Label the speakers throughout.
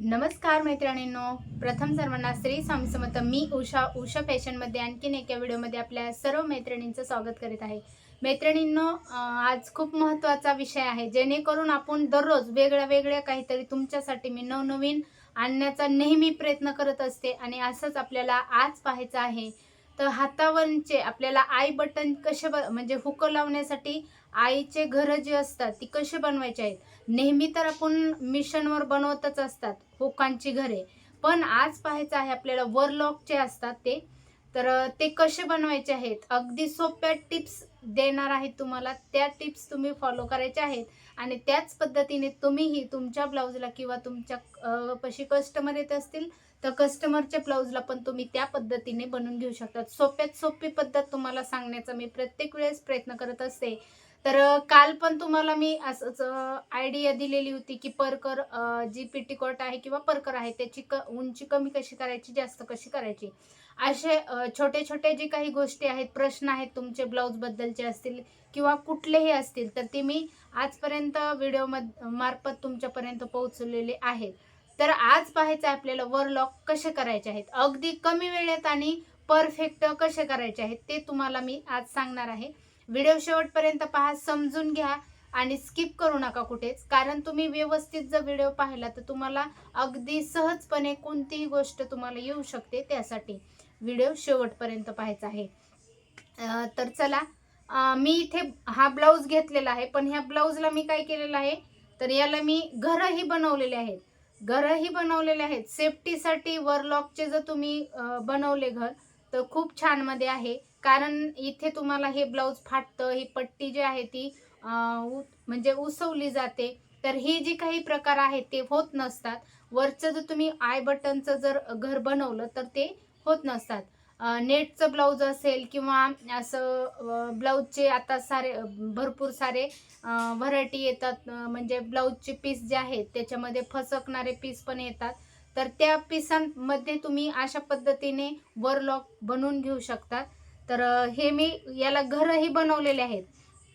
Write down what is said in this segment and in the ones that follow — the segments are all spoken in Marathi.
Speaker 1: नमस्कार मैत्रिणींनो. प्रथम सर्वांना श्री स्वामी समर्थ. मी उषा उषा फॅशनमध्ये आणखीन एका व्हिडिओमध्ये आपल्या सर्व मैत्रिणींचं स्वागत करीत आहे. मैत्रिणींनो आज खूप महत्त्वाचा विषय आहे. जेणेकरून आपण दररोज वेगळ्या वेगळ्या काहीतरी तुमच्यासाठी मी नवनवीन आणण्याचा नेहमी प्रयत्न करत असते आणि असंच आपल्याला आज पाहायचं आहे. तर हातावरचे आपल्याला आई बटन कसे ब म्हणजे हुकं लावण्यासाठी आईचे घरं जे असतात ती कसे बनवायचे आहेत? नेहमी तर आपण मिशनवर बनवतच असतात हुकांची घरे. पण आज पाहायचं आहे आपल्याला वरलॉकचे असतात ते तर ते कसे बनवायचे आहेत? अगदी सोप्या टिप्स देणार आहेत तुम्हाला. त्या टिप्स तुम्ही फॉलो करायच्या आहेत आणि त्याच पद्धतीने तुम्हीही तुमच्या ब्लाऊजला किंवा तुमच्या पशी कस्टमर येत असतील तर कस्टमरच्या ब्लाऊजला पण तुम्ही त्या पद्धतीने बनवून घेऊ शकतात. सोप्यात सोपी पद्धत तुम्हाला सांगण्याचा मी प्रत्येक वेळेस प्रयत्न करत असते. तर काल पण तुम्हाला मी असंच आयडिया दिलेली होती की परकर जी पेटीकोट आहे किंवा परकर आहे त्याची क उंची कमी कशी करायची जास्त कशी करायची? असे छोटे छोटे जे काही गोष्टी आहेत प्रश्न आहेत तुमचे ब्लाऊजबद्दलचे असतील किंवा कुठलेही असतील तर ते मी आजपर्यंत व्हिडिओ मार्फत तुमच्यापर्यंत पोहोचलेले आहेत तर आज पाहायचं आहे आपल्याला वरलॉक कसे करायचे आहेत. अगदी कमी वेळेत आणि परफेक्ट कसे करायचे आहेत ते तुम्हाला मी आज सांगणार आहे. व्हिडिओ शेवटपर्यंत पहा समजून घ्या आणि स्किप करू नका कुठेच. कारण तुम्ही व्यवस्थित जर व्हिडिओ पाहिला तर तुम्हाला अगदी सहजपणे कोणतीही गोष्ट तुम्हाला येऊ शकते त्यासाठी व्हिडिओ शेवटपर्यंत पाहायचा आहे. तर चला मी इथे हा ब्लाऊज घेतलेला आहे. पण ह्या ब्लाऊजला मी काय केलेलं आहे? तर याला मी घरही बनवलेले आहेत. घरही बनवलेले आहेत. सेफ्टीसाठी वरलॉकचे जर तुम्ही बनवले घर तर खूप छानमध्ये आहे. कारण इथे तुम्हाला हे ब्लाऊज फाटतं ही पट्टी जी आहे ती उ- म्हणजे उसवली जाते. तर हे जे काही प्रकार आहेत ते होत नसतात. वरचं जर तुम्ही आय बटनचं जर घर बनवलं तर ते होत नसतात. नेटचं ब्लाऊज असेल किंवा असं ब्लाऊजचे आता सारे भरपूर सारे व्हरायटी येतात. म्हणजे ब्लाऊजचे पीस जे आहेत त्याच्यामध्ये फसकणारे पीस पण येतात. तर त्या पिसांमध्ये तुम्ही अशा पद्धतीने वरलॉक बनवून घेऊ शकता. तर हे मी याला घरही बनवलेले आहेत.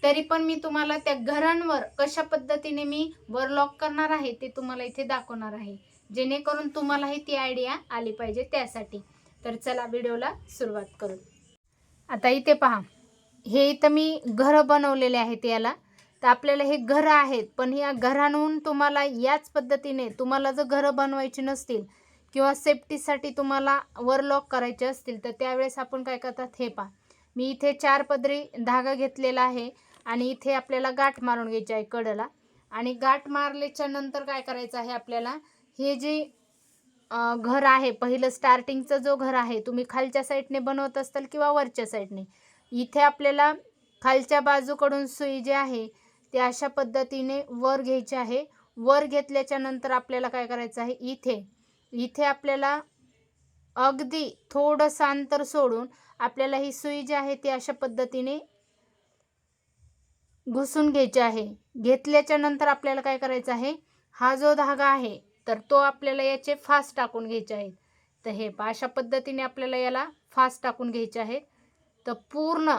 Speaker 1: तरी पण मी तुम्हाला त्या घरांवर कशा पद्धतीने मी वरलॉक करणार आहे ते तुम्हाला इथे दाखवणार आहे. जेणेकरून तुम्हालाही ती आयडिया आली पाहिजे त्यासाठी. तर चला व्हिडिओला सुरुवात करू. आता इथे पहा. हे इथं मी घरं बनवलेले आहेत याला. तर आपल्याला हे घरं आहेत पण या घरांहून तुम्हाला याच पद्धतीने तुम्हाला जर घरं बनवायची नसतील किंवा सेफ्टीसाठी तुम्हाला वरलॉक करायचे असतील तर त्यावेळेस आपण काय करतात हे पहा. मी इथे चार पदरी धागा घेतलेला आहे आणि इथे आपल्याला गाठ मारून घ्यायची आहे कडला. आणि गाठ मारल्याच्या नंतर काय करायचं आहे आपल्याला? हे जे घर आहे. पहिलं स्टार्टिंगचं जो घर आहे तुम्ही खालच्या साईडने बनवत असाल किंवा वरच्या साईडने इथे आपल्याला खालच्या बाजूकडून सुई जी आहे ते अशा पद्धतीने वर घ्यायची आहे. वर घेतल्याच्या नंतर आपल्याला काय करायचं आहे? इथे इथे आपल्याला अगदी थोडंसं अंतर सोडून आपल्याला ही सुई जी आहे ती अशा पद्धतीने घुसून घ्यायची आहे. घेतल्याच्या नंतर आपल्याला काय करायचं आहे? हा जो धागा आहे तर तो आपल्याला याचे फास्ट टाकून घ्यायचे आहेत. तर हे अशा पद्धतीने आपल्याला याला फास्ट टाकून घ्यायचे आहे. तर पूर्ण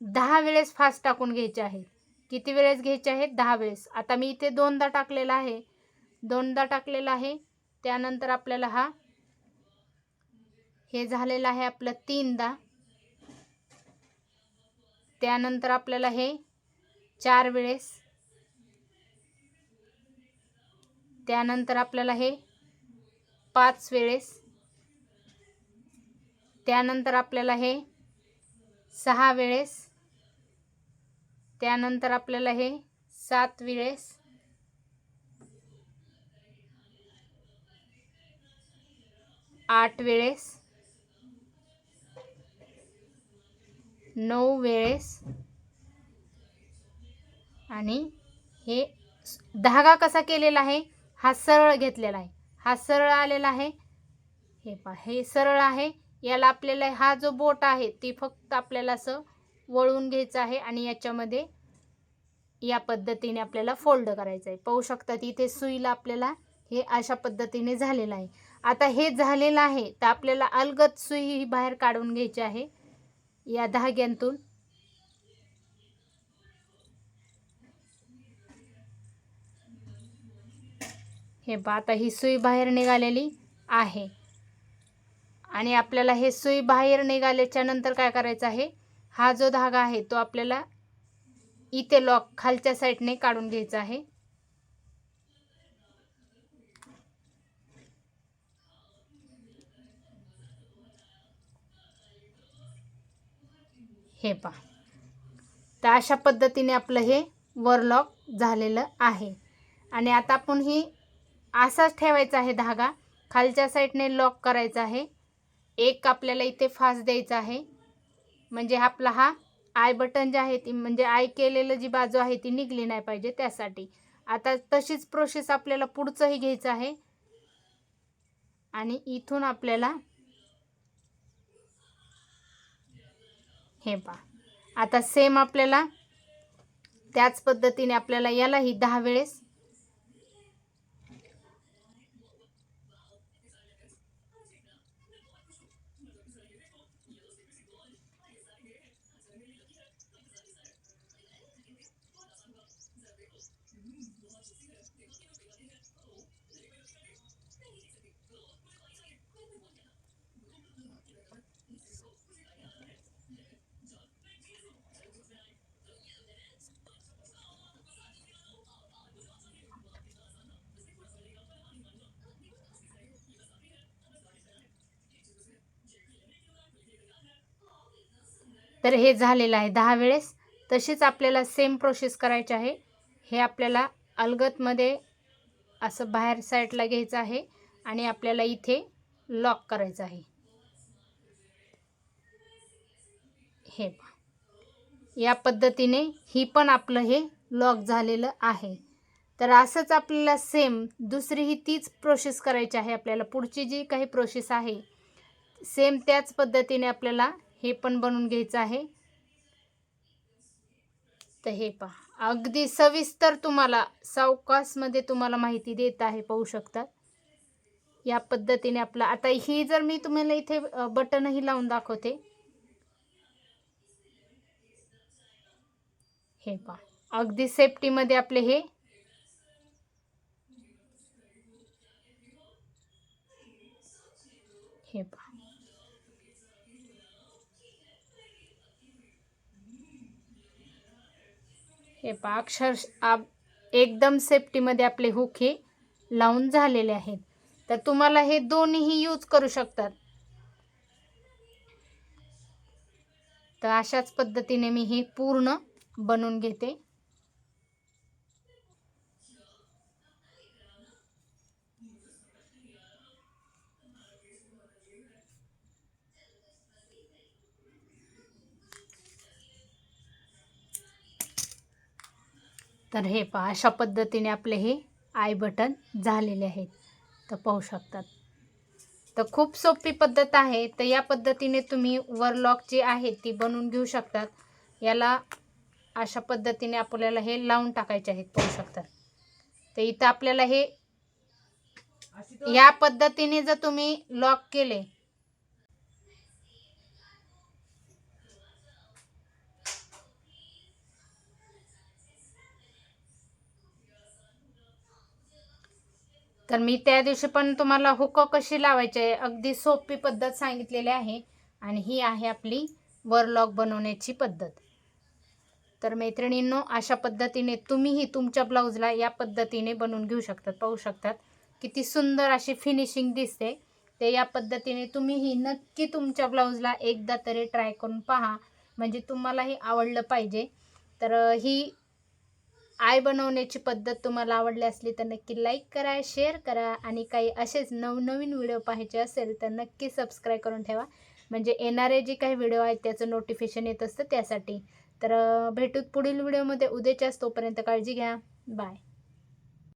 Speaker 1: दहा वेळेस फास्ट टाकून घ्यायचे आहेत किती वेळेस घ्यायचे आहेत? दहा वेळेस. आता मी इथे दोनदा टाकलेला आहे. दोनदा टाकलेला आहे. त्यानंतर आपल्याला हा हे झालेलं आहे आपलं तीनदा. त्यानंतर आपल्याला हे चार वेळेस. त्यानंतर आपल्याला हे पाच वेळेस त्यानंतर आपल्याला हे सहा वेळेस त्यानंतर आपल्याला हे सात वेळेस आठ वेळेस नऊ वेळेस आणि हे धागा कसा केलेला आहे? हा सरळ घेतलेला आहे. हा सरळ आलेला आहे. हे पहा हे सरळ आहे. याला आपल्याला हा जो बोट आहे ती फक्त आपल्याला असं वळून घ्यायचं आहे आणि याच्यामध्ये या पद्धतीने आपल्याला फोल्ड करायचं आहे. पाहू शकतात इथे सुईला आपल्याला हे अशा पद्धतीने झालेलं आहे. आता हे झालेलं आहे तर आपल्याला अलगत सुई ही बाहेर काढून घ्यायची आहे. या धाग्यांतून हे बा आता ही सुई बाहेर निघालेली आहे. आणि आपल्याला हे सुई बाहेर निघाल्याच्या नंतर काय करायचं आहे? हा जो धागा आहे तो आपल्याला इथे लॉक खालच्या साईडने काढून घ्यायचा आहे. हे पहा. तर अशा पद्धतीने आपलं हे वरलॉक झालेलं आहे. आणि आता आपण ही असाच ठेवायचा आहे धागा. खालच्या साईडने लॉक करायचा आहे. एक आपल्याला इथे फास द्यायचा आहे. म्हणजे आपला हा आय बटन जे आहे ती म्हणजे आय केलेलं जी बाजू आहे ती निघली नाही पाहिजे त्यासाठी. आता तशीच प्रोसेस आपल्याला पुढचंही घ्यायचं आहे. आणि इथून आपल्याला हे पा आता सेम आपल्याला त्याच पद्धतीने आपल्याला यालाही दहा वेळेस तर हे झालेलं आहे दहा वेळेस. तशीच आपल्याला सेम प्रोसेस करायची आहे. हे आपल्याला अलगतमध्ये असं बाहेर साईडला घ्यायचं आहे आणि आपल्याला इथे लॉक करायचं आहे. हे या पद्धतीने ही पण आपलं हे लॉक झालेलं आहे. तर असंच आपल्याला सेम दुसरी ही तीच प्रोसेस करायची आहे आपल्याला. पुढची जी काही प्रोसेस आहे सेम त्याच पद्धतीने आपल्याला हे पण बनवून घ्यायचं आहे. तर हे पहा. अगदी सविस्तर तुम्हाला सावकासमध्ये तुम्हाला माहिती देत आहे पाहू शकतात. या पद्धतीने आपला आता ही जर मी तुम्हाला इथे बटनही लावून दाखवते. हे पहा. अगदी सेफ्टीमध्ये आपले हे. हे पहा. हे पहा अक्षरश आप एकदम सेफ्टीमध्ये आपले हुक हे लावून झालेले आहेत. तर तुम्हाला हे दोन्हीही यूज करू शकतात. तर अशाच पद्धतीने मी हे पूर्ण बनवून घेते. तर हे पहा अशा पद्धतीने आपले हे आय बटन झालेले आहेत. तर पाहू शकतात. तर खूप सोपी पद्धत आहे. तर या पद्धतीने तुम्ही वरलॉक जी आहे ती बनवून घेऊ शकतात. याला अशा पद्धतीने आपल्याला हे लावून टाकायचे आहेत. पाहू शकतात. तर इथं आपल्याला हे या पद्धतीने जर तुम्ही लॉक केले तर मी त्या दिवशी पण तुम्हाला हुक कशी लावायची आहे अगदी सोपी पद्धत सांगितलेली आहे. आणि ही आहे आपली वरलॉक बनवण्याची पद्धत. तर मैत्रिणींनो अशा पद्धतीने तुम्हीही तुमच्या ब्लाऊजला या पद्धतीने बनवून घेऊ शकतात पाहू शकतात. किती सुंदर अशी फिनिशिंग दिसते. ते या पद्धतीने तुम्हीही नक्की तुमच्या ब्लाऊजला एकदा तरी ट्राय करून पहा. म्हणजे तुम्हालाही आवडलं पाहिजे. तर ही आय बनवण्याची पद्धत तुम्हाला आवडली असली तर नक्की लाईक करा शेअर करा आणि काही असेच नवनवीन व्हिडिओ पाहायचे असेल तर नक्की सबस्क्राईब करून ठेवा. म्हणजे येणारे जे काही व्हिडिओ आहेत त्याचं नोटिफिकेशन येत असतं त्यासाठी. तर भेटूत पुढील व्हिडिओमध्ये उद्याच्याच तोपर्यंत काळजी घ्या. बाय